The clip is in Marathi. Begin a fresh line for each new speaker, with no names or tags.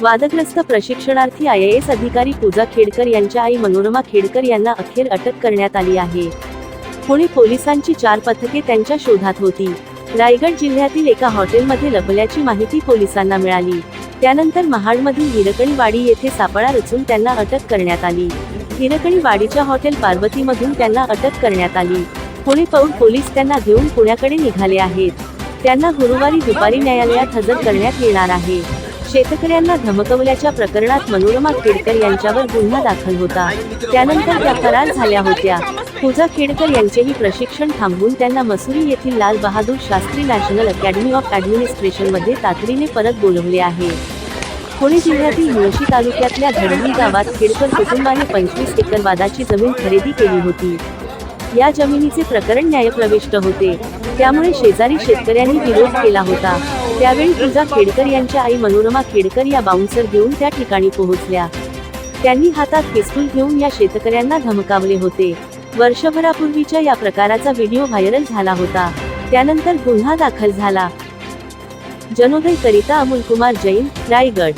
वादग्रस्त प्रशिक्षणार्थी आय एस अधिकारी पूजा खेडकर यांच्या आई मनोरमा खेडकर यांना अखेर अटक करण्यात आली आहे. पुणे पोलिसांची चार पथके त्यांच्या शोधात होती. रायगड जिल्ह्यातील एका हॉटेलमध्ये लपल्याची माहिती पोलिसांना मिळाली. त्यानंतर महाडमधील हिरकणीवाडी येथे सापळा रचून त्यांना अटक करण्यात आली. हिरकणीवाडीच्या हॉटेल पार्वतीमधून त्यांना अटक करण्यात आली. पुणे पौर पोलीस त्यांना घेऊन पुण्याकडे निघाले आहेत. त्यांना गुरुवारी दुपारी न्यायालयात हजर करण्यात येणार आहे. शेतकऱ्यांना धमकवल्याच्या प्रकरणात मनोरमा खेडकर यांच्यावर गुन्हा दाखल होता. त्यानंतर त्या फरार झाल्या होत्या. पूजा खेडकर यांचेही प्रशिक्षण थांबवून त्यांना मसुरी येथील Lal Bahadur Shastri national academy of ऍडमिनिस्ट्रेशनमध्ये तातडीने परत बोलवले आहे. पुणे जिल्ह्यातील मुळशी तालुक्यातल्या घडवी गावात खेडकर कुटुंबाने पंचवीस एकर वादाची जमीन खरेदी केली होती. या जमिनीचे प्रकरण न्यायप्रविष्ट होते. त्यामुळे शेजारी शेतकऱ्यांनी विरोध केला होता. त्यावेळी पूजा खेडकर यांच्या आई मनोरमा खेडकर या बाउन्सर घेऊन त्या ठिकाणी पोहोचल्या. त्यांनी हातात पिस्तूल घेऊन या शेतकऱ्यांना धमकावले होते. वर्षभरापूर्वीच्या या प्रकाराचा व्हिडिओ व्हायरल झाला होता. त्यानंतर गुन्हा दाखल झाला. जनोदय करिता अमोल कुमार जैन रायगड.